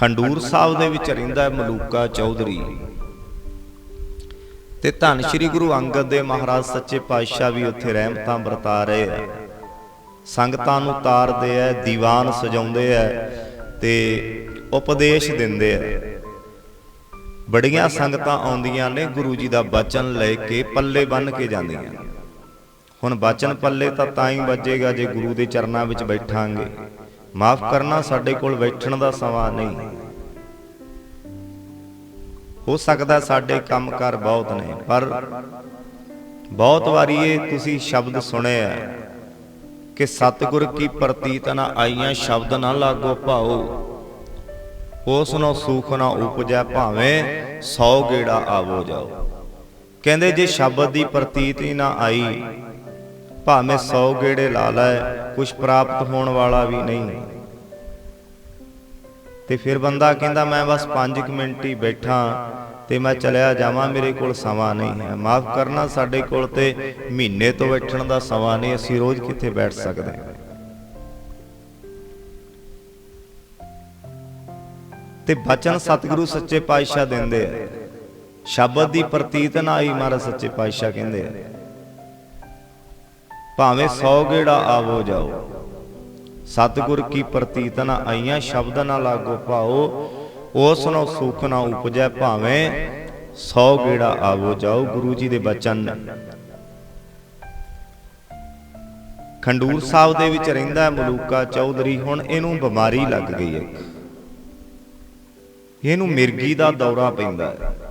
ਖੰਡੂਰ ਸਾਹਿਬ ਦੇ ਵਿੱਚ ਰਹਿੰਦਾ ਹੈ ਮਲੂਕਾ ਚੌਧਰੀ। ਤੇ ਧੰਨ ਸ਼੍ਰੀ ਗੁਰੂ ਅੰਗਦ ਦੇਵ ਮਹਾਰਾਜ ਸੱਚੇ ਪਾਤਸ਼ਾਹ ਵੀ ਉੱਥੇ ਰਹਿਮਤਾਂ ਵਰਤਾ ਰਹੇ ਆ। ਸੰਗਤਾਂ ਨੂੰ ਤਾਰਦੇ ਆ ਦੀਵਾਨ ਸਜਾਉਂਦੇ ਆ ਤੇ ਉਪਦੇਸ਼ ਦਿੰਦੇ ਆ। ਬੜੀਆਂ ਸੰਗਤਾਂ ਆਉਂਦੀਆਂ ਨੇ ਗੁਰੂ ਜੀ ਦਾ ਬਚਨ ਲੈ ਕੇ ਪੱਲੇ ਬੰਨ ਕੇ ਜਾਂਦੀਆਂ ਹੁਣ ਬਚਨ ਪੱਲੇ ਤਾਂ ਤਾਂ ਹੀ ਵੱਜੇਗਾ ਜੇ ਗੁਰੂ ਦੇ ਚਰਨਾਂ ਵਿੱਚ ਬੈਠਾਂਗੇ। ਮਾਫ ਕਰਨਾ ਸਾਡੇ ਕੋਲ ਬੈਠਣ ਦਾ ਸਮਾਂ ਨਹੀਂ। ਹੋ ਸਕਦਾ ਸਾਡੇ ਕੰਮਕਾਰ ਬਹੁਤ ਨੇ, ਪਰ ਬਹੁਤ ਵਾਰੀ ਇਹ ਤੁਸੀਂ ਸ਼ਬਦ ਸੁਣਿਆ ਕਿ ਸਤਿਗੁਰ ਕੀ ਪ੍ਰਤੀਤ ਨਾ ਆਈਆਂ ਸ਼ਬਦ ਨਾ ਲਾਗੋ ਭਾਉ। ਉਸ ਨੂੰ ਸੁਖ ਨਾ ਉਪਜੈ ਭਾਵੇਂ 100 ਗੇੜਾ ਆਵੋ ਜਾਓ। ਕਹਿੰਦੇ ਜੇ ਸ਼ਬਦ ਦੀ ਪ੍ਰਤੀਤ ਹੀ ਨਾ ਆਈ ਭਾਵੇਂ 100 ਗੇੜੇ ਲਾ ਲੈ ਕੁਝ ਪ੍ਰਾਪਤ ਹੋਣ ਵਾਲਾ ਵੀ ਨਹੀਂ। ਤੇ ਫਿਰ ਬੰਦਾ ਕਹਿੰਦਾ, ਮੈਂ ਬਸ 5 ਮਿੰਟ ਹੀ ਬੈਠਾ ਤੇ ਮੈਂ ਚਲਿਆ ਜਾਵਾਂ, ਮੇਰੇ ਕੋਲ ਸਮਾਂ ਨਹੀਂ ਹੈ। ਮਾਫ ਕਰਨਾ, ਸਾਡੇ ਕੋਲ ਤੇ ਮਹੀਨੇ ਤੋਂ ਬੈਠਣ ਦਾ ਸਮਾਂ ਨਹੀਂ, ਅਸੀਂ ਰੋਜ਼ ਕਿੱਥੇ ਬੈਠ ਸਕਦੇ ਹਾਂ? ਤੇ ਬਚਨ ਸਤਿਗੁਰੂ ਸੱਚੇ ਪਾਤਸ਼ਾਹ ਦਿੰਦੇ ਆ। ਸ਼ਬਦ ਦੀ ਪ੍ਰਤੀਤ ਨਾ ਆਈ, ਮਹਾਰਾਜ ਸੱਚੇ ਪਾਤਸ਼ਾਹ ਕਹਿੰਦੇ ਆ। ਭਾਵੇਂ 100 ਗੇੜਾ ਆਵੋ ਜਾਓ। ਸਤਿਗੁਰ ਕੀ ਪ੍ਰਤੀਤ ਨਾ ਆਈਆਂ ਸ਼ਬਦ ਨਾ ਲਾਗੋ ਪਾਓ। ਉਸ ਨੂੰ ਸੁਖ ਨਾ ਉਪਜੈ ਭਾਵੇਂ 100 ਗੇੜਾ ਆਵੋ ਜਾਓ। ਗੁਰੂ ਜੀ ਦੇ ਬਚਨ। ਖੰਡੂਰ ਸਾਹਿਬ ਦੇ ਵਿੱਚ ਰਹਿੰਦਾ ਮਲੂਕਾ ਚੌਧਰੀ। ਹੁਣ ਇਹਨੂੰ ਬਿਮਾਰੀ ਲੱਗ ਗਈ ਹੈ। ਇਹਨੂੰ ਮਿਰਗੀ ਦਾ ਦੌਰਾ ਪੈਂਦਾ ਹੈ।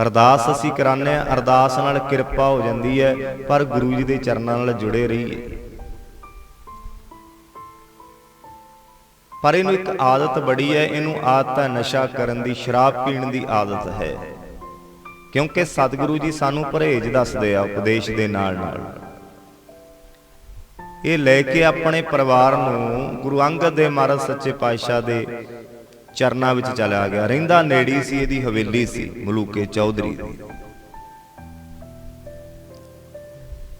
ਅਰਦਾਸ ਅਸੀਂ ਕਰਾਉਂਦੇ ਆ ਅਰਦਾਸ ਨਾਲ ਕਿਰਪਾ ਹੋ ਜਾਂਦੀ ਹੈ, ਪਰ ਗੁਰੂ ਜੀ ਦੇ ਚਰਨਾਂ ਨਾਲ ਜੁੜੇ ਰਹੀਏ। ਪਰ ਇਹਨੂੰ ਇੱਕ ਆਦਤ ਬੜੀ ਹੈ, ਇਹਨੂੰ ਆਦਤ ਹੈ ਨਸ਼ਾ ਕਰਨ ਦੀ, ਸ਼ਰਾਬ ਪੀਣ ਦੀ ਆਦਤ ਹੈ। ਕਿਉਂਕਿ ਸਤਿਗੁਰੂ ਜੀ ਸਾਨੂੰ ਪਰਹੇਜ ਦੱਸਦੇ ਆ ਉਪਦੇਸ਼ ਦੇ ਨਾਲ ਨਾਲ। ਇਹ ਲੈ ਕੇ ਆਪਣੇ ਪਰਿਵਾਰ ਨੂੰ ਗੁਰੂ ਅੰਗਦ ਦੇ ਮਹਾਰਾਜ ਸੱਚੇ ਪਾਤਸ਼ਾਹ ਦੇ ਚਰਨਾਂ ਵਿੱਚ ਚਲਾ ਗਿਆ। ਰਹਿੰਦਾ ਨੇੜੀ ਸੀ, ਇਹਦੀ ਹਵੇਲੀ ਸੀ, ਮਲੂਕੇ ਚੌਧਰੀ ਦੀ।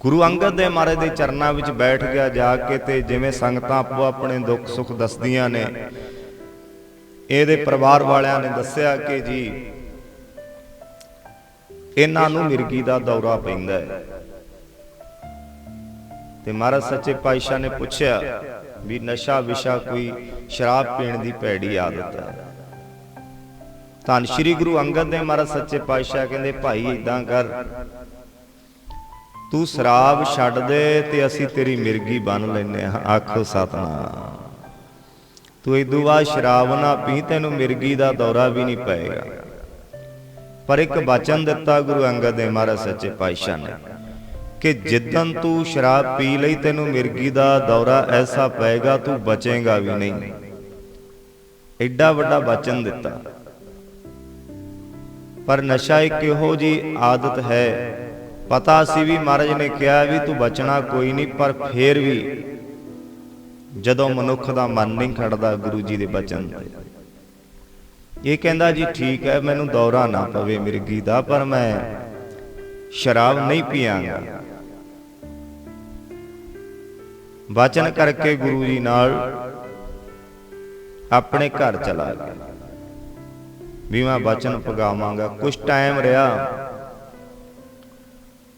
ਗੁਰੂ ਅੰਗਦ ਦੇਵ ਮਹਾਰਾਜ ਦੇ ਚਰਨਾਂ ਵਿੱਚ ਬੈਠ ਗਿਆ, ਜਾ ਕੇ ਤੇ ਜਿਵੇਂ ਸੰਗਤਾਂ ਆਪੋ ਆਪਣੇ ਦੁੱਖ ਸੁੱਖ ਦੱਸਦੀਆਂ ਨੇ, ਇਹਦੇ ਪਰਿਵਾਰ ਵਾਲਿਆਂ ਨੇ ਦੱਸਿਆ ਕਿ ਜੀ, ਇਹਨਾਂ ਨੂੰ ਮਿਰਗੀ ਦਾ ਦੌਰਾ ਪੈਂਦਾ ਹੈ। ਤੇ ਮਹਾਰਾਜ ਸੱਚੇ ਪਾਤਸ਼ਾਹ ਨੇ ਪੁੱਛਿਆ ਵੀ ਨਸ਼ਾ ਵਿਸ਼ਾ ਕੋਈ ਸ਼ਰਾਬ ਪੀਣ ਦੀ ਭੈੜੀ ਆਦਤ ਹੈ ਧੰਨ ਸ਼੍ਰੀ ਗੁਰੂ ਅੰਗਦ ਦੇਵ ਮਹਾਰਾਜ ਸੱਚੇ ਪਾਤਸ਼ਾਹ ਕਹਿੰਦੇ, ਭਾਈ ਇਦਾਂ ਕਰ। ਤੂੰ ਸ਼ਰਾਬ ਛੱਡ ਦੇ ਤੇ ਅਸੀਂ ਤੇਰੀ ਮਿਰਗੀ ਬਨ ਲੈਨੇ ਆ ਆਖੋ ਸਤਨਾਮ। ਤੂੰ ਇਦੋਂ ਬਾਅਦ ਸ਼ਰਾਬ ਨਾ ਪੀ, ਤੈਨੂੰ ਮਿਰਗੀ ਦਾ ਦੌਰਾ ਵੀ ਨਹੀਂ ਪਏਗਾ। ਪਰ ਇੱਕ ਬਚਨ ਦਿੱਤਾ ਗੁਰੂ ਅੰਗਦ ਦੇਵ ਮਹਾਰਾਜ ਸੱਚੇ ਪਾਤਸ਼ਾਹ ਨੇ। ਕਿ ਜਿੱਦਨ ਤੂੰ ਸ਼ਰਾਬ ਪੀ ਲਈ ਤੈਨੂੰ ਮਿਰਗੀ ਦਾ ਦੌਰਾ ਐਸਾ ਪਏਗਾ, ਤੂੰ ਬਚੇਗਾ ਵੀ ਨਹੀਂ। ਐਡਾ ਵੱਡਾ ਬਚਨ ਦਿੱਤਾ। ਪਰ ਨਸ਼ਾ ਇੱਕ ਇਹੋ ਜੀ ਆਦਤ ਹੈ, ਪਤਾ ਸੀ ਵੀ ਮਹਾਰਾਜ ਨੇ ਕਿਹਾ ਵੀ ਤੂੰ ਬਚਣਾ ਕੋਈ ਨਹੀਂ, ਪਰ ਫੇਰ ਵੀ ਜਦੋਂ ਮਨੁੱਖ ਦਾ ਮਨ ਨਹੀਂ ਖੜਦਾ ਗੁਰੂ ਜੀ ਦੇ ਬਚਨ ਤੇ। ਇਹ ਕਹਿੰਦਾ ਜੀ, ਠੀਕ ਹੈ, ਮੈਨੂੰ ਦੌਰਾ ਨਾ ਪਵੇ ਮਿਰਗੀ ਦਾ, ਪਰ ਮੈਂ ਸ਼ਰਾਬ ਨਹੀਂ ਪੀਵਾਂਗਾ ਵਚਨ ਕਰਕੇ ਗੁਰੂ ਜੀ ਨਾਲ ਆਪਣੇ ਘਰ ਚਲਾ ਗਿਆ ਵੀ ਮੈਂ ਵਚਨ ਪਗਾਵਾਂਗਾ ਕੁਝ ਟਾਈਮ ਰਿਹਾ।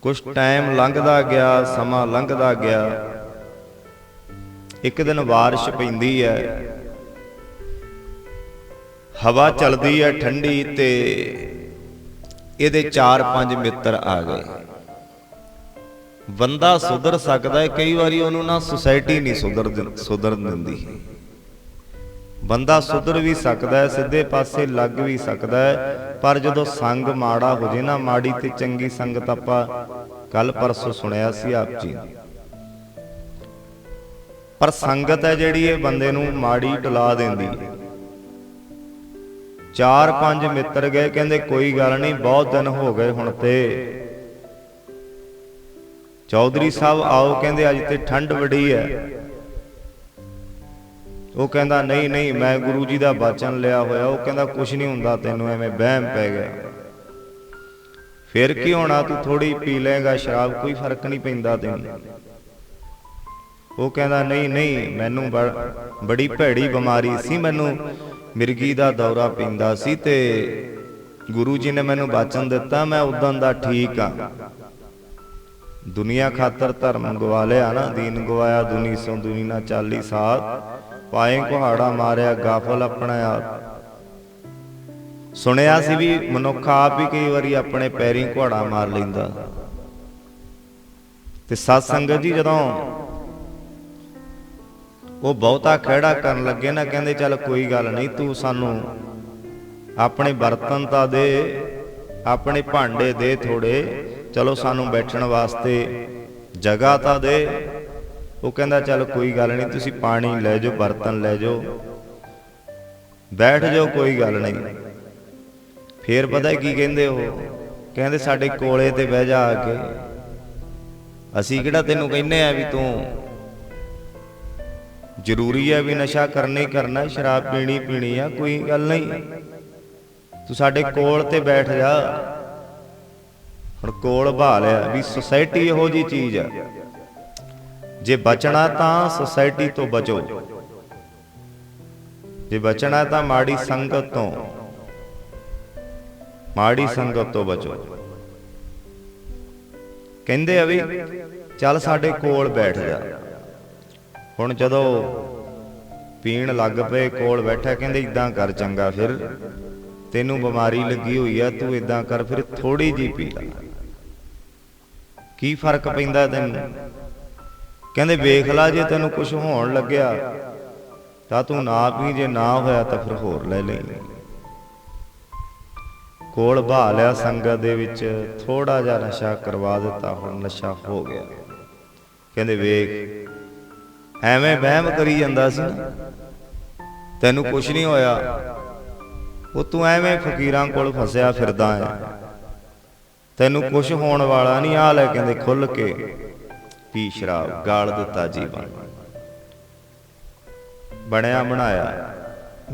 ਕੁਝ ਟਾਈਮ ਲੰਘਦਾ ਗਿਆ ਸਮਾਂ ਲੰਘਦਾ ਗਿਆ। ਇੱਕ ਦਿਨ ਬਾਰਿਸ਼ ਪੈਂਦੀ ਹੈ। ਹਵਾ ਚੱਲਦੀ ਹੈ ਠੰਡੀ ਤੇ ਇਹਦੇ 4-5 ਮਿੱਤਰ ਆ ਗਏ। ਬੰਦਾ ਸੁਧਰ ਸਕਦਾ ਹੈ, ਕਈ ਵਾਰੀ ਉਹਨੂੰ ਨਾ ਸੁਸਾਇਟੀ ਨਹੀਂ ਸੁਧਰ ਦਿੰ- ਸੁਧਰਨ ਦਿੰਦੀ। ਬੰਦਾ ਸੁਧਰ ਵੀ ਸਕਦਾ ਹੈ, ਸਿੱਧੇ ਪਾਸੇ ਲੱਗ ਵੀ ਸਕਦਾ ਹੈ, ਪਰ ਜਦੋਂ ਸੰਗ ਮਾੜਾ ਹੋ ਜੇ ਨਾ, ਮਾੜੀ ਤੇ ਚੰਗੀ ਸੰਗਤ ਆਪਾਂ ਕੱਲ ਪਰਸੋਂ ਸੁਣਿਆ ਸੀ ਆਪ ਜੀ। ਪਰ ਸੰਗਤ ਹੈ ਜਿਹੜੀ ਇਹ ਬੰਦੇ ਨੂੰ ਮਾੜੀ ਟੁਲਾ ਦਿੰਦੀ। ਹੈ ਚਾਰ ਪੰਜ ਮਿੱਤਰ ਗਏ, ਕਹਿੰਦੇ ਕੋਈ ਗੱਲ ਨਹੀਂ, ਬਹੁਤ ਦਿਨ ਹੋ ਗਏ ਹੁਣ ਤੇ। ਚੌਧਰੀ ਸਾਹਿਬ ਆਓ, ਕਹਿੰਦੇ ਅੱਜ ਤੇ ਠੰਡ ਬੜੀ ਹੈ। ਉਹ ਕਹਿੰਦਾ, ਨਹੀਂ ਨਹੀਂ, ਮੈਂ ਗੁਰੂ ਜੀ ਦਾ ਬਚਨ ਲਿਆ ਹੋਇਆ, ਉਹ ਕਹਿੰਦਾ ਕੁਝ ਨਹੀਂ ਹੁੰਦਾ ਤੈਨੂੰ, ਐਵੇਂ ਵਹਿਮ ਪੈ ਗਿਆ। ਫਿਰ ਕੀ ਹੋਣਾ, ਤੂੰ ਥੋੜੀ ਪੀ ਲੇਗਾ ਸ਼ਰਾਬ ਕੋਈ ਫ਼ਰਕ ਨਹੀਂ ਪੈਂਦਾ ਤੈਨੂੰ। ਉਹ ਕਹਿੰਦਾ, ਨਹੀਂ ਨਹੀਂ, ਮੈਨੂੰ ਬੜ- ਬੜੀ ਭੈੜੀ ਬਿਮਾਰੀ ਸੀ, ਮੈਨੂੰ ਮਿਰਗੀ ਦਾ ਦੌਰਾ ਪੈਂਦਾ ਸੀ ਤੇ ਗੁਰੂ ਜੀ ਨੇ ਮੈਨੂੰ ਬਚਨ ਦਿੱਤਾ, ਮੈਂ ਉਦੋਂ ਦਾ ਠੀਕ ਆ। ਦੁਨੀਆ ਖਾਤਰ ਧਰਮ ਗਵਾ ਲਿਆ ਨਾ, ਦੀਨ ਗਵਾਇਆ ਦੁਨੀ ਸੋ ਦੁਨੀ ਨਾ ਚਾਲੀ ਸਾਥ ਪਾਏ ਕੁਹਾੜਾ ਮਾਰਿਆ, ਗਾਫਲ ਆਪਣਾ ਆਪ। ਸੁਣਿਆ ਸੀ ਵੀ ਮਨੁੱਖ ਆਪ ਹੀ ਕਈ ਵਾਰੀ ਆਪਣੇ ਪੈਰੀਂ ਕੁਹਾੜਾ ਮਾਰ ਲੈਂਦਾ। ਤੇ ਸਤ ਸੰਗਤ ਜੀ ਜਦੋਂ ਉਹ ਬਹੁਤਾ ਖਿਹੜਾ ਕਰਨ ਲੱਗੇ ਨਾ, ਕਹਿੰਦੇ, ਚੱਲ ਕੋਈ ਗੱਲ ਨਹੀਂ, ਤੂੰ ਸਾਨੂੰ ਆਪਣੇ ਬਰਤਨ ਤਾਂ ਦੇ, ਆਪਣੇ ਭਾਂਡੇ ਦੇ ਥੋੜੇ ਚਲੋ ਸਾਨੂੰ ਬੈਠਣ ਵਾਸਤੇ ਜਗ੍ਹਾ ਤਾਂ ਦੇ। ਉਹ ਕਹਿੰਦਾ ਚੱਲ ਕੋਈ ਗੱਲ ਨਹੀਂ ਤੁਸੀਂ ਪਾਣੀ ਲੈ ਜਾਓ ਬਰਤਨ ਲੈ ਜਾਓ। ਬੈਠ ਜਾਓ ਕੋਈ ਗੱਲ ਨਹੀਂ। ਫੇਰ ਪਤਾ ਕੀ ਕਹਿੰਦੇ ਉਹ? ਕਹਿੰਦੇ ਸਾਡੇ ਕੋਲੇ ਤੇ ਬਹਿ ਜਾ ਆ ਕੇ। ਅਸੀਂ ਕਿਹੜਾ ਤੈਨੂੰ ਕਹਿੰਨੇ ਆ ਵੀ ਤੂੰ ਜ਼ਰੂਰੀ ਹੈ ਵੀ ਨਸ਼ਾ ਕਰਨਾ ਹੀ ਕਰਨਾ ਸ਼ਰਾਬ ਪੀਣੀ ਪੀਣੀ ਆ ਕੋਈ ਗੱਲ ਨਹੀਂ। ਤੂੰ ਸਾਡੇ ਕੋਲ ਤੇ ਬੈਠ ਜਾ। ਹੁਣ ਕੋਲ ਬਹਾ ਵੀ ਸੁਸਾਇਟੀ ਇਹੋ ਜੀ ਚੀਜ਼ ਆ ਜੇ ਬਚਣਾ ਤਾਂ ਸੁਸਾਇਟੀ ਤੋਂ ਬਚੋ। ਜੇ ਬਚਣਾ ਤਾਂ ਮਾੜੀ ਸੰਗਤ ਤੋਂ। ਮਾੜੀ ਸੰਗਤ ਤੋਂ ਬਚੋ। ਕਹਿੰਦੇ ਆ ਵੀ, ਚੱਲ ਸਾਡੇ ਕੋਲ ਬੈਠ ਜਾ। ਹੁਣ ਜਦੋਂ ਪੀਣ ਲੱਗ ਪਏ, ਕੋਲ ਬੈਠਾ, ਕਹਿੰਦੇ ਇਦਾਂ ਕਰ ਚੰਗਾ ਫਿਰ। ਤੈਨੂੰ ਬਿਮਾਰੀ ਲੱਗੀ ਹੋਈ ਆ, ਤੂੰ ਇਦਾਂ ਕਰ, ਫਿਰ ਥੋੜੀ ਜੀ ਪੀ ਲੈ। ਕੀ ਫ਼ਰਕ ਪੈਂਦਾ ਤੈਨੂੰ? ਕਹਿੰਦੇ, ਵੇਖ ਲੈ, ਜੇ ਤੈਨੂੰ ਕੁਝ ਹੋਣ ਲੱਗਿਆ, ਤਾਂ ਤੂੰ ਨਾ ਪੀ ਜੇ ਨਾ ਹੋਇਆ, ਤਾਂ ਫਿਰ ਹੋਰ ਲੈ ਲੈ। ਕੋਲ ਬਹਾ ਲਿਆ ਸੰਗਤ ਦੇ ਵਿੱਚ ਥੋੜਾ ਜਿਹਾ ਨਸ਼ਾ ਕਰਵਾ ਦਿੱਤਾ, ਹੁਣ ਨਸ਼ਾ ਹੋ ਗਿਆ। ਕਹਿੰਦੇ, ਵੇਖ, ਐਵੇਂ ਵਹਿਮ ਕਰੀ ਜਾਂਦਾ ਸੀ ਤੈਨੂੰ ਕੁਝ ਨਹੀਂ ਹੋਇਆ, ਉਹ ਤੂੰ ਐਵੇਂ ਫਕੀਰਾਂ ਕੋਲ ਫਸਿਆ ਫਿਰਦਾ ਹੈ। ਤੈਨੂੰ ਕੁਝ ਹੋਣ ਵਾਲਾ ਨਹੀਂ ਆ ਲੈ ਕਹਿੰਦੇ ਖੁੱਲ ਕੇ। ਪੀ ਸ਼ਰਾਬ, ਗਾਲ ਦਿੱਤਾ ਜੀਵਨ ਬਣਿਆ ਬਣਾਇਆ।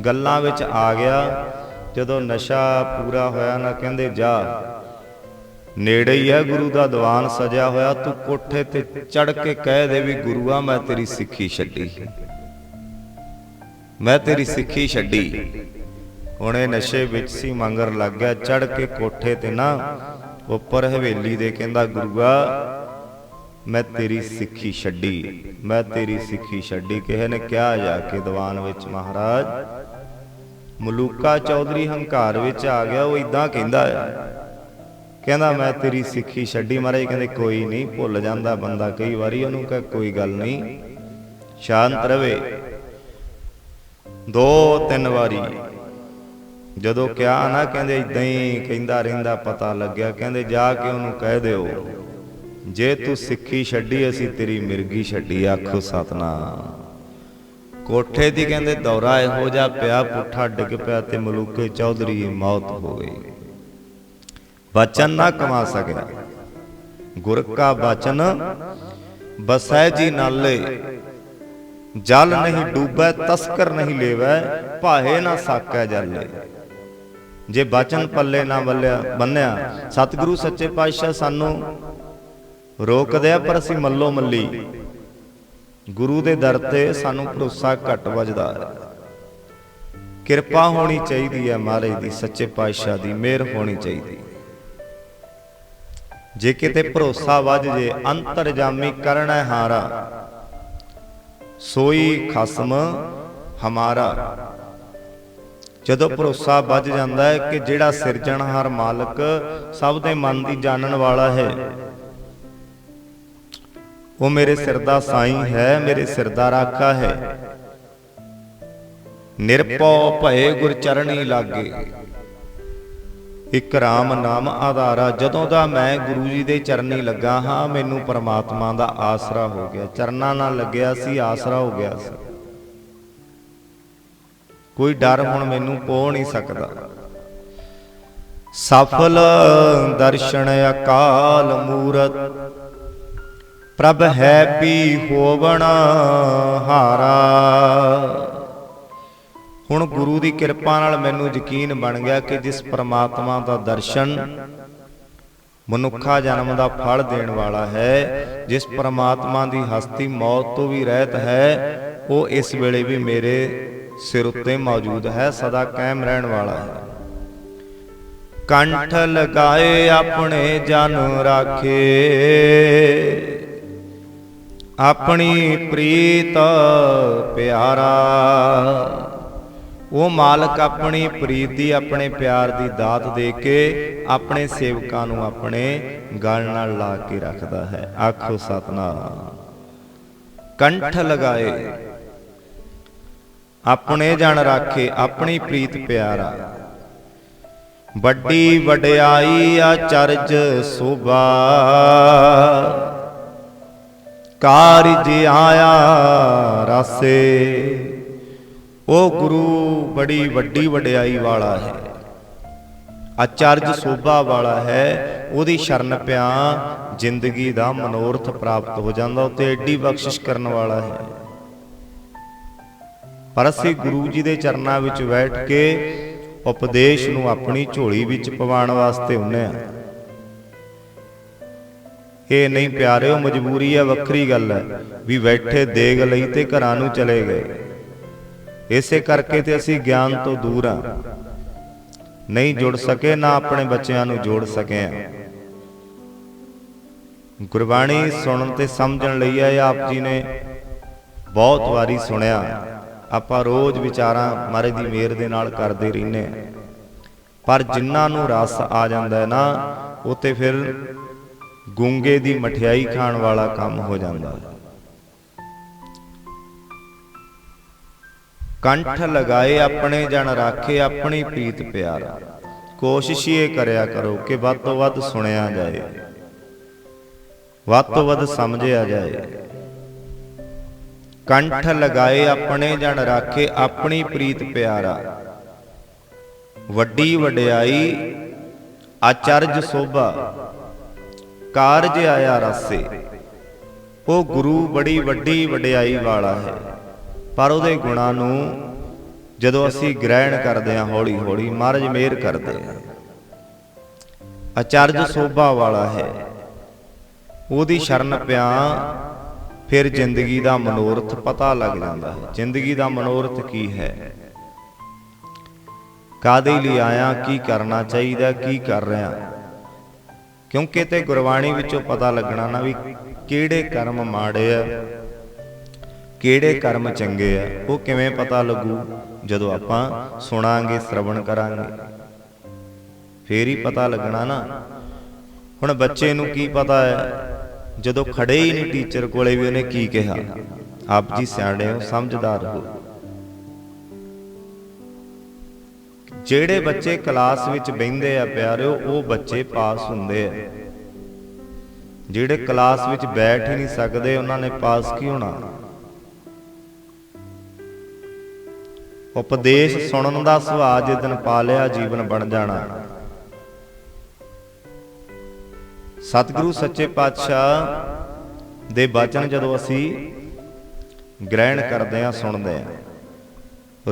ਗੱਲਾਂ ਵਿੱਚ ਆ ਗਿਆ, ਜਦੋਂ ਨਸ਼ਾ ਪੂਰਾ ਹੋਇਆ ਨਾ ਕਹਿੰਦੇ ਜਾ। ਨੇੜੇ ਹੀ ਹੈ ਗੁਰੂ ਦਾ ਦੀਵਾਨ ਸਜਿਆ ਹੋਇਆ, ਤੂੰ ਕੋਠੇ ਤੇ ਚੜ ਕੇ ਕਹਿ ਦੇ ਵੀ ਗੁਰੂਆ, ਮੈਂ ਤੇਰੀ ਸਿੱਖੀ ਛੱਡੀ। ਮੈਂ ਤੇਰੀ ਸਿੱਖੀ ਛੱਡੀ। ਹੁਣ ਇਹ ਨਸ਼ੇ ਵਿੱਚ ਸੀ, ਮੰਗਰ ਲੱਗ ਗਿਆ ਚੜ ਕੇ ਕੋਠੇ ਤੇ ਨਾ ਉੱਪਰ ਹਵੇਲੀ ਦੇ ਕਹਿੰਦਾ, ਗੁਰੂਆ, ਮੈਂ ਤੇਰੀ ਸਿੱਖੀ ਛੱਡੀ। ਮੈਂ ਤੇਰੀ ਸਿੱਖੀ ਛੱਡੀ। ਕਿਸੇ ਨੇ ਕਿਹਾ ਜਾ ਕੇ ਦੀਵਾਨ ਵਿੱਚ, ਮਹਾਰਾਜ, ਮਲੂਕਾ ਚੌਧਰੀ ਹੰਕਾਰ ਵਿੱਚ ਆ ਗਿਆ, ਉਹ ਇਦਾਂ ਕਹਿੰਦਾ ਹੈ ਕਹਿੰਦਾ, ਮੈਂ ਤੇਰੀ ਸਿੱਖੀ ਛੱਡੀ। ਮਹਾਰਾਜ ਕਹਿੰਦੇ, ਕੋਈ ਨਹੀਂ, ਭੁੱਲ ਜਾਂਦਾ ਬੰਦਾ। ਕਈ ਵਾਰੀ ਉਹਨੂੰ ਕਹੇ, ਕੋਈ ਗੱਲ ਨਹੀਂ, ਸ਼ਾਂਤ ਰਵੇ। ਦੋ, ਤਿੰਨ ਵਾਰੀ। ਜਦੋਂ ਕਿਹਾ ਨਾ ਕਹਿੰਦੇ ਇਦਾਂ ਹੀ ਕਹਿੰਦਾ ਰਹਿੰਦਾ ਪਤਾ ਲੱਗਿਆ, ਕਹਿੰਦੇ ਜਾ ਕੇ ਉਹਨੂੰ ਕਹਿ ਦਿਓ, ਜੇ ਤੂੰ ਸਿੱਖੀ ਛੱਡੀ, ਅਸੀਂ ਤੇਰੀ ਮਿਰਗੀ ਛੱਡੀ, ਆਖੋ ਸਤਨਾਮ। ਕੋਠੇ ਦੀ ਕਹਿੰਦੇ ਦੌਰਾ ਇਹੋ ਜਿਹਾ ਪਿਆ, ਪੁੱਠਾ ਡਿੱਗ ਪਿਆ ਤੇ ਮਲੂਕੇ ਚੌਧਰੀ ਮੌਤ ਹੋ ਗਈ। ਬਚਨ ਨਾ ਕਮਾ ਸਕਿਆ ਗੁਰ ਕਾ ਬਚਨ ਬਸੈ ਜੀ ਨਾਲੇ। ਜਲ ਨਹੀਂ ਡੂਬੈ, ਤਸਕਰ ਨਹੀਂ ਲੇਵੈ ਭਾਏ ਨਾ ਸਾਕੈ ਜਲੇ। ਜੇ ਬਚਨ ਪੱਲੇ ਨਾ ਬੱਲਿਆ ਬੰਨਿਆ, ਸਤਿਗੁਰੂ ਸੱਚੇ ਪਾਤਸ਼ਾਹ ਸਾਨੂੰ ਰੋਕਦੇ ਆ, ਪਰ ਅਸੀਂ ਮੱਲੋ ਮੱਲੀ। ਗੁਰੂ ਦੇ ਦਰ ਤੇ ਸਾਨੂੰ ਭਰੋਸਾ ਘੱਟ ਵੱਜਦਾ ਹੈ। ਕਿਰਪਾ ਹੋਣੀ ਚਾਹੀਦੀ ਹੈ ਮਹਾਰਾਜ ਦੀ, ਸੱਚੇ ਪਾਤਸ਼ਾਹ ਦੀ, ਮਿਹਰ ਹੋਣੀ ਚਾਹੀਦੀ। ਜੇ ਕਿਤੇ ਭਰੋਸਾ ਵੱਜ ਜੇ, ਅੰਤਰਜਾਮੀ ਕਰਨਾ ਹਾਰਾ। ਸੋਈ ਖਸਮ ਹਮਾਰਾ। ਜਦੋਂ ਭਰੋਸਾ ਵੱਜ ਜਾਂਦਾ ਹੈ ਕਿ ਜਿਹੜਾ ਸਿਰਜਣਹਾਰ ਮਾਲਕ ਸਭ ਦੇ ਮਨ ਦੀ ਜਾਣਨ ਵਾਲਾ ਹੈ। ਉਹ ਮੇਰੇ ਸਿਰ ਦਾ ਸਾਈਂ ਹੈ, ਮੇਰੇ ਸਿਰ ਦਾ ਰਾਖਾ ਹੈ। ਨਿਰਪਉ ਭਏ ਗੁਰ ਚਰਣੀ ਲਾਗੇ। ਇੱਕ ਰਾਮ ਨਾਮ ਆਧਾਰਾ, ਜਦੋਂ ਦਾ ਮੈਂ ਗੁਰੂ ਜੀ ਦੇ ਚਰਨੀ ਲੱਗਾ ਹਾਂ, ਮੈਨੂੰ ਪਰਮਾਤਮਾ ਦਾ ਆਸਰਾ ਹੋ ਗਿਆ। ਚਰਨਾਂ ਨਾਲ ਲੱਗਿਆ ਸੀ, ਆਸਰਾ ਹੋ ਗਿਆ ਸੀ। ਕੋਈ ਡਰ ਹੁਣ ਮੈਨੂੰ ਪੋ ਨਹੀਂ ਸਕਦਾ। ਸਫਲ ਦਰਸ਼ਨ ਅਕਾਲ ਮੂਰਤ, ਪ੍ਰਭ ਹੈ ਪੀ ਹੋਵਣ ਹਾਰਾ। ਹੁਣ ਗੁਰੂ ਦੀ ਕਿਰਪਾ ਨਾਲ ਮੈਨੂੰ ਯਕੀਨ ਬਣ ਗਿਆ ਕਿ ਜਿਸ ਪ੍ਰਮਾਤਮਾ ਦਾ ਦਰਸ਼ਨ ਮਨੁੱਖਾ ਜਨਮ ਦਾ ਫਲ ਦੇਣ ਵਾਲਾ ਹੈ, ਜਿਸ ਪ੍ਰਮਾਤਮਾ ਦੀ ਹਸਤੀ ਮੌਤ ਤੋਂ ਵੀ ਰਹਿਤ ਹੈ, ਉਹ ਇਸ ਵੇਲੇ ਵੀ ਮੇਰੇ ਸਿਰ ਉੱਤੇ ਮੌਜੂਦ ਹੈ, ਸਦਾ ਕਾਇਮ ਰਹਿਣ ਵਾਲਾ। ਹੈ ਕੰਠ ਲਗਾਏ ਆਪਣੇ ਜਨ ਰਾਖੇ। ਆਪਣੀ ਪ੍ਰੀਤ ਪਿਆਰਾ। ਉਹ ਮਾਲਕ ਆਪਣੀ ਪ੍ਰੀਤ ਦੀ, ਆਪਣੇ ਪਿਆਰ ਦੀ ਦਾਤ ਦੇ ਕੇ ਆਪਣੇ ਸੇਵਕਾਂ ਨੂੰ ਆਪਣੇ ਗਲ ਨਾਲ ਲਾ ਕੇ ਰੱਖਦਾ ਹੈ। ਆਖੋ ਸਤਨਾਮ। ਕੰਠ ਲਗਾਏ। ਆਪਣੇ ਜਨ ਰਾਖੇ ਆਪਣੀ ਪ੍ਰੀਤ ਪਿਆਰਾ। ਵੱਡੀ ਵਡਿਆਈ ਆਚਰਜ ਸੋਭਾ। ਕਾਰਜ ਆਇਆ ਰਾਸੇ। ਉਹ ਗੁਰੂ ਬੜੀ ਵੱਡੀ ਵਡਿਆਈ ਵਾਲਾ ਹੈ। ਆਚਰਜ ਸੋਭਾ ਵਾਲਾ ਹੈ, ਉਹਦੀ ਸ਼ਰਨ ਪਿਆ, ਜ਼ਿੰਦਗੀ ਦਾ ਮਨੋਰਥ ਪ੍ਰਾਪਤ ਹੋ ਜਾਂਦਾ ਉਹ ਤੇ ਐਡੀ ਬਖਸ਼ਿਸ਼ ਕਰਨ ਵਾਲਾ ਹੈ। ਪਰ ਅਸੀਂ ਗੁਰੂ ਜੀ ਦੇ ਚਰਨਾਂ ਵਿੱਚ ਬੈਠ ਕੇ ਉਪਦੇਸ਼ ਨੂੰ ਆਪਣੀ ਝੋਲੀ ਵਿੱਚ ਪਵਾਉਣ ਵਾਸਤੇ ਹੁੰਨੇ ਆ ਇਹ ਨਹੀਂ ਪਿਆਰਿਓ, ਮਜਬੂਰੀ ਹੈ, ਵੱਖਰੀ ਗੱਲ ਹੈ ਵੀ ਬੈਠੇ ਦੇਗ ਲਈ ਤੇ ਘਰਾਂ ਨੂੰ ਚਲੇ ਗਏ। ਇਸੇ ਕਰਕੇ ਤੇ ਅਸੀਂ ਗਿਆਨ ਤੋਂ ਦੂਰ ਆ ਨਹੀਂ ਜੁੜ ਸਕੇ, ਨਾ ਆਪਣੇ ਬੱਚਿਆਂ ਨੂੰ ਜੋੜ ਸਕੇ ਆ ਗੁਰਬਾਣੀ ਸੁਣਨ ਤੇ ਸਮਝਣ ਲਈ ਆ ਆਪ ਜੀ ਨੇ ਬਹੁਤ ਵਾਰੀ ਸੁਣਿਆ। ਆਪਾਂ ਰੋਜ਼ ਵਿਚਾਰਾਂ ਮਹਾਰਾਜ ਦੀ ਮਿਹਰ ਦੇ ਨਾਲ ਕਰਦੇ ਰਹਿੰਨੇ ਆ ਪਰ ਜਿਨ੍ਹਾਂ ਨੂੰ ਰਸ ਆ ਜਾਂਦਾ ਨਾ, ਉਹ ਤੇ ਫਿਰ ਗੂੰਗੇ ਦੀ ਮਠਿਆਈ ਖਾਣ ਵਾਲਾ ਕੰਮ ਹੋ ਜਾਂਦਾ ਹੈ। ਕੰਠ ਲਗਾਏ ਆਪਣੇ ਜਨ ਰਾਖੇ ਆਪਣੀ ਪ੍ਰੀਤ ਪਿਆਰਾ। ਕੋਸ਼ਿਸ਼ ਇਹ ਕਰਿਆ ਕਰੋ ਕਿ ਵੱਧ ਤੋਂ ਵੱਧ ਸੁਣਿਆ ਜਾਏ। ਵੱਧ ਤੋਂ ਵੱਧ ਸਮਝਿਆ ਜਾਏ। ਕੰਠ ਲਗਾਏ ਆਪਣੇ ਜਨ ਰਾਖੇ ਆਪਣੀ ਪ੍ਰੀਤ ਪਿਆਰਾ। ਵੱਡੀ ਵਡਿਆਈ, ਆਚਰਜ ਸੋਭਾ, ਕਾਰਜ ਆਇਆ ਰਸੇ। ਉਹ ਗੁਰੂ ਬੜੀ ਵੱਡੀ ਵਡਿਆਈ ਵਾਲਾ ਹੈ। ਪਰ ਉਹਦੇ ਗੁਣਾਂ ਨੂੰ ਜਦੋਂ ਅਸੀਂ ਗ੍ਰਹਿਣ ਕਰਦੇ ਹਾਂ ਹੌਲੀ ਹੌਲੀ ਮਹਾਰਾਜ ਮਿਹਰ ਕਰਦੇ ਆ ਆਚਰਜ ਸੋਭਾ ਵਾਲਾ ਹੈ। ਉਹਦੀ ਸ਼ਰਨ ਪਿਆ ਫਿਰ ਜ਼ਿੰਦਗੀ ਦਾ ਮਨੋਰਥ ਪਤਾ ਲੱਗ ਜਾਂਦਾ ਹੈ। ਜ਼ਿੰਦਗੀ ਦਾ ਮਨੋਰਥ ਕੀ ਹੈ? ਕਾਦੇ ਲਈ ਆਇਆ, ਕੀ ਕਰਨਾ ਚਾਹੀਦਾ, ਕੀ ਕਰ ਰਿਹਾ? ਕਿਉਂਕਿ ਤੇ ਗੁਰਬਾਣੀ ਵਿੱਚੋਂ ਪਤਾ ਲੱਗਣਾ ਨਾ ਵੀ ਕਿਹੜੇ ਕਰਮ ਮਾੜੇ ਆ, ਕਿਹੜੇ ਕਰਮ ਚੰਗੇ ਆ। ਉਹ ਕਿਵੇਂ ਪਤਾ ਲੱਗੂ? ਜਦੋਂ ਆਪਾਂ ਸੁਣਾਂਗੇ, ਸ਼ਰਵਣ ਕਰਾਂਗੇ। ਫੇਰ ਹੀ ਪਤਾ ਲੱਗਣਾ ਨਾ। ਹੁਣ ਬੱਚੇ ਨੂੰ ਕੀ ਪਤਾ ਹੈ? ਜਦੋਂ ਖੜੇ ਹੀ ਨਹੀਂ ਟੀਚਰ ਕੋਲੇ ਵੀ ਉਹਨੇ ਕੀ ਕਿਹਾ? ਆਪ ਜੀ ਸਿਆਣੇ ਹੋ ਸਮਝਦਾਰ ਹੋ। ਜਿਹੜੇ ਬੱਚੇ ਕਲਾਸ ਵਿੱਚ ਬੈੰਦੇ ਆ ਪਿਆਰਿਓ ਉਹ ਬੱਚੇ ਪਾਸ ਹੁੰਦੇ ਆ। ਜਿਹੜੇ ਕਲਾਸ ਵਿੱਚ ਬੈਠ ਹੀ ਨਹੀਂ ਸਕਦੇ ਉਹਨਾਂ ਨੇ ਪਾਸ ਕੀ ਹੋਣਾ? ਉਪਦੇਸ਼ ਸੁਣਨ ਦਾ ਸੁਭਾਅ ਜੇ ਦਿਨ ਪਾ ਲਿਆ ਜੀਵਨ ਬਣ ਜਾਣਾ। ਸਤਿਗੁਰੂ ਸੱਚੇ ਪਾਤਸ਼ਾਹ ਦੇ ਬਚਨ ਜਦੋਂ ਅਸੀਂ ਗ੍ਰਹਿਣ ਕਰਦੇ ਆ ਸੁਣਦੇ ਆ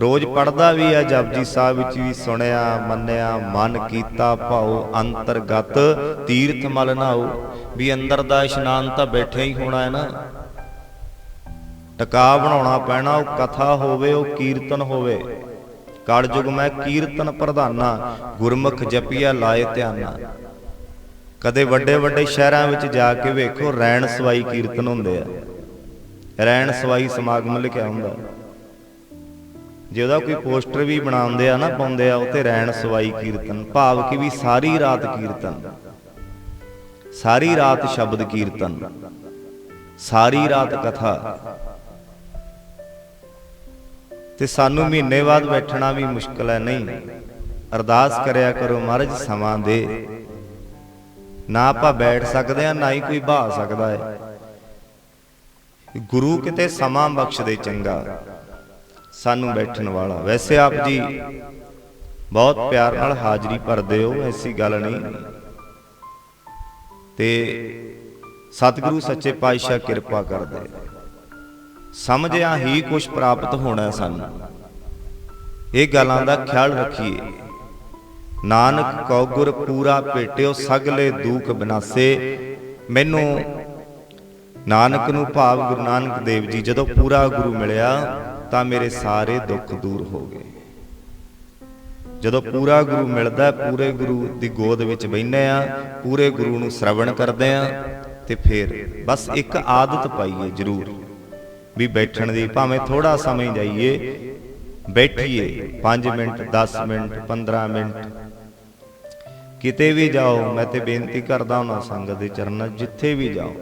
ਰੋਜ਼ ਪੜਦਾ ਵੀ ਆ, ਜਪਜੀ ਸਾਹਿਬ ਵਿੱਚ ਵੀ ਸੁਣਿਆ, ਮੰਨਿਆ, ਮਨ ਕੀਤਾ ਭਾਉ, ਅੰਤਰਗਤ ਤੀਰਥ ਮਲ ਨਾਉ, ਵੀ ਅੰਦਰ ਦਾ ਇਸ਼ਨਾਨ ਤਾਂ ਬੈਠੇ ਹੀ ਹੋਣਾ ਹੈ ਨਾ। ਟਿਕਾ ਬਣਾਉਣਾ ਪੈਣਾ, ਉਹ ਕਥਾ ਹੋਵੇ, ਉਹ ਕੀਰਤਨ ਹੋਵੇ। ਕਲਯੁਗ ਮੈਂ ਕੀਰਤਨ ਪ੍ਰਧਾਨਾ, ਗੁਰਮੁਖ ਜਪਿਆ ਲਾਏ ਧਿਆਨਾ। ਕਦੇ ਵੱਡੇ ਵੱਡੇ ਸ਼ਹਿਰਾਂ ਵਿੱਚ ਜਾ ਕੇ ਵੇਖੋ ਰੈਣ ਸਵਾਈ ਕੀਰਤਨ ਹੁੰਦੇ ਆ। ਰੈਣ ਸਵਾਈ ਸਮਾਗਮ ਲਿਖਿਆ ਹੁੰਦਾ। ਜੇ ਉਹਦਾ ਕੋਈ ਪੋਸਟਰ ਵੀ ਬਣਾਉਂਦੇ ਆ ਨਾ, ਪਾਉਂਦੇ ਆ ਉੱਤੇ ਰੈਣ ਸਵਾਈ ਕੀਰਤਨ, ਭਾਵ ਕਿ ਵੀ ਸਾਰੀ ਰਾਤ ਕੀਰਤਨ। ਸਾਰੀ ਰਾਤ ਸ਼ਬਦ ਕੀਰਤਨ। ਸਾਰੀ ਰਾਤ ਕਥਾ। ਤੇ ਸਾਨੂੰ ਮਹੀਨੇ ਬਾਅਦ ਬੈਠਣਾ ਵੀ ਮੁਸ਼ਕਲ ਹੈ, ਨਹੀਂ। ਅਰਦਾਸ ਕਰਿਆ ਕਰੋ, ਮਹਾਰਾਜ ਸਮਾਂ ਦੇ। ਨਾ ਆਪਾਂ ਬੈਠ ਸਕਦੇ ਆ ਨਾ ਹੀ ਕੋਈ ਬਹਾ ਸਕਦਾ ਹੈ। ਗੁਰੂ ਕਿਤੇ ਸਮਾਂ ਬਖਸ਼ਦੇ ਚੰਗਾ, ਸਾਨੂੰ ਬੈਠਣ ਵਾਲਾ। ਵੈਸੇ ਆਪ ਜੀ ਬਹੁਤ ਪਿਆਰ ਨਾਲ ਹਾਜ਼ਰੀ ਭਰਦੇ ਹੋ, ਐਸੀ ਗੱਲ ਨਹੀਂ। ਤੇ ਸਤਿਗੁਰੂ ਸੱਚੇ ਪਾਤਸ਼ਾਹ ਕਿਰਪਾ ਕਰਦੇ। ਸਮਝਿਆ ਹੀ ਕੁਝ ਪ੍ਰਾਪਤ ਹੋਣਾ ਸਾਨੂੰ। ਇਹ ਗੱਲਾਂ ਦਾ ਖਿਆਲ ਰੱਖੀਏ। ਨਾਨਕ ਕਉ ਗੁਰ ਪੂਰਾ ਭੇਟਿਓ ਸਗਲੇ ਦੂਖ ਬਿਨਾਸੇ। ਮੈਨੂੰ ਨਾਨਕ ਨੂੰ ਭਾਵ ਗੁਰੂ ਨਾਨਕ ਦੇਵ ਜੀ ਜਦੋਂ ਪੂਰਾ ਗੁਰੂ ਮਿਲਿਆ, ਤਾਂ ਮੇਰੇ ਸਾਰੇ ਦੁੱਖ ਦੂਰ ਹੋ ਗਏ। ਜਦੋਂ ਪੂਰਾ ਗੁਰੂ ਮਿਲਦਾ, ਪੂਰੇ ਗੁਰੂ ਦੀ ਗੋਦ ਵਿੱਚ ਬੈਠਨੇ ਆ ਪੂਰੇ ਗੁਰੂ ਨੂੰ ਸ਼ਰਵਣ ਕਰਦੇ ਆ ਤੇ ਫਿਰ ਬਸ ਇੱਕ ਆਦਤ ਪਾਈਏ ਜ਼ਰੂਰ। ਵੀ ਬੈਠਣ ਦੀ ਭਾਵੇਂ ਥੋੜਾ ਸਮਾਂ ਜਾਈਏ ਬੈਠੀਏ। 5 ਮਿੰਟ 10 ਮਿੰਟ 15 ਮਿੰਟ। ਕਿਤੇ ਵੀ ਜਾਓ ਮੈਂ ਤੇ ਬੇਨਤੀ ਕਰਦਾ ਹਾਂ ਸੰਗਤ ਦੇ ਚਰਨਾਂ 'ਚ, ਜਿੱਥੇ ਵੀ ਜਾਓ।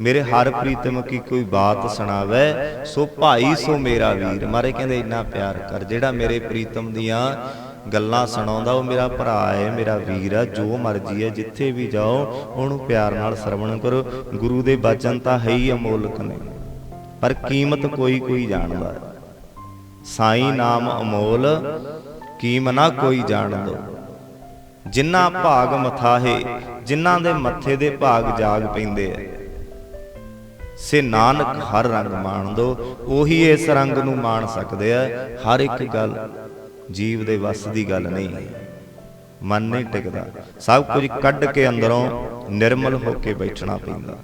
ਮੇਰੇ ਹਰ ਪ੍ਰੀਤਮ ਕੀ ਕੋਈ ਬਾਤ ਸੁਣਾਵੇ ਸੋ ਭਾਈ ਸੋ ਮੇਰਾ ਵੀਰ। ਮਾਰੇ ਕਹਿੰਦੇ ਇੰਨਾ ਪਿਆਰ ਕਰ ਜਿਹੜਾ ਮੇਰੇ ਪ੍ਰੀਤਮ ਦੀਆਂ ਗੱਲਾਂ ਸੁਣਾਉਂਦਾ ਉਹ ਮੇਰਾ ਭਰਾ ਹੈ ਮੇਰਾ ਵੀਰ ਹੈ ਜੋ ਮਰਜ਼ੀ ਹੈ ਜਿੱਥੇ ਵੀ ਜਾਓ ਉਹਨੂੰ ਪਿਆਰ ਨਾਲ ਸਰਵਣ ਕਰੋ। ਗੁਰੂ ਦੇ ਬਚਨ ਤਾਂ ਹੈ ਹੀ ਅਮੋਲਕ ਨੇ ਪਰ ਕੀਮਤ ਕੋਈ ਕੋਈ ਜਾਣਦਾ ਹੈ। ਸਾਈ ਨਾਮ ਅਮੋਲ ਕੀਮ ਨਾ ਕੋਈ ਜਾਣਦੋ ਜਿਨ੍ਹਾਂ ਭਾਗ ਮਥਾਹੇ ਜਿਨ੍ਹਾਂ ਦੇ ਮੱਥੇ ਦੇ ਭਾਗ ਜਾਗ ਪੈਂਦੇ ਐ ਸੇ ਨਾਨਕ ਹਰ ਰੰਗ ਮਾਣਦੋ ਉਹੀ ਇਸ ਰੰਗ ਨੂੰ ਮਾਣ ਸਕਦੇ ਆ। ਹਰ ਇੱਕ ਗੱਲ ਜੀਵ ਦੇ ਵੱਸ ਦੀ ਗੱਲ ਨਹੀਂ। ਮਨ ਨਹੀਂ ਟਿਕਦਾ। ਸਭ ਕੁਝ ਕੱਢ ਕੇ ਅੰਦਰੋਂ ਨਿਰਮਲ ਹੋ ਕੇ ਬੈਠਣਾ ਪੈਂਦਾ।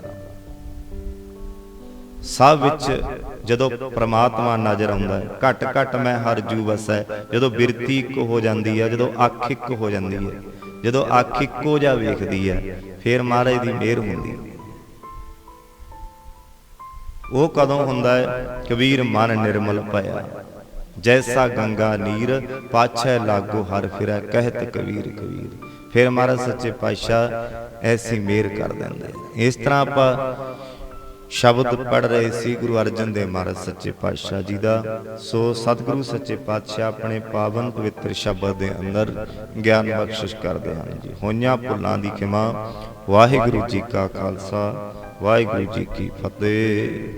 ਸਭ ਵਿੱਚ ਜਦੋਂ ਪ੍ਰਮਾਤਮਾ ਨਜ਼ਰ ਆਉਂਦਾ ਹੈ, ਘਟ ਘਟ ਮੈਂ ਹਰ ਜੂ ਵਸੈ ਜਦੋਂ ਬਿਰਤੀ ਇੱਕ ਹੋ ਜਾਂਦੀ ਹੈ, ਜਦੋਂ ਅੱਖ ਇੱਕ ਹੋ ਜਾਂਦੀ ਹੈ, ਜਦੋਂ ਅੱਖ ਇੱਕੋ ਜਿਹਾ ਵੇਖਦੀ ਹੈ, ਫਿਰ ਮਹਾਰਾਜ ਦੀ ਮਿਹਰ ਹੁੰਦੀ ਹੈ। ਉਹ ਕਦੋਂ ਹੁੰਦਾ ਹੈ? ਕਬੀਰ ਮਨ ਨਿਰਮਲ ਭਇਆ। ਜੈਸਾ ਗੰਗਾ ਨੀਰ, ਪਾਛੈ ਲਾਗੋ ਹਰ ਫਿਰੈ, ਕਹਿਤ ਕਬੀਰ ਕਬੀਰ। ਫਿਰ ਮਹਾਰਾਜ ਸੱਚੇ ਪਾਤਸ਼ਾਹ ਐਸੀ ਮਿਹਰ ਕਰ ਦਿੰਦੇ ਇਸ ਤਰ੍ਹਾਂ ਆਪਾਂ ਸ਼ਬਦ ਪੜ ਰਹੇ ਸੀ ਗੁਰੂ ਅਰਜਨ ਦੇਵ ਮਹਾਰਾਜ ਸੱਚੇ ਪਾਤਸ਼ਾਹ ਜੀ ਦਾ। ਸੋ ਸਤਿਗੁਰੂ ਸੱਚੇ ਪਾਤਸ਼ਾਹ ਆਪਣੇ ਪਾਵਨ ਪਵਿੱਤਰ ਸ਼ਬਦ ਦੇ ਅੰਦਰ ਗਿਆਨ ਬਖਸ਼ਿਸ਼ ਕਰਦੇ ਹਨ ਜੀ। ਹੋਈਆਂ ਭੁੱਲਾਂ ਦੀ ਖਿਮਾ। ਵਾਹਿਗੁਰੂ ਜੀ ਕਾ ਖਾਲਸਾ। ਵਾਹਿਗੁਰੂ ਜੀ ਕੀ ਫਤਿਹ।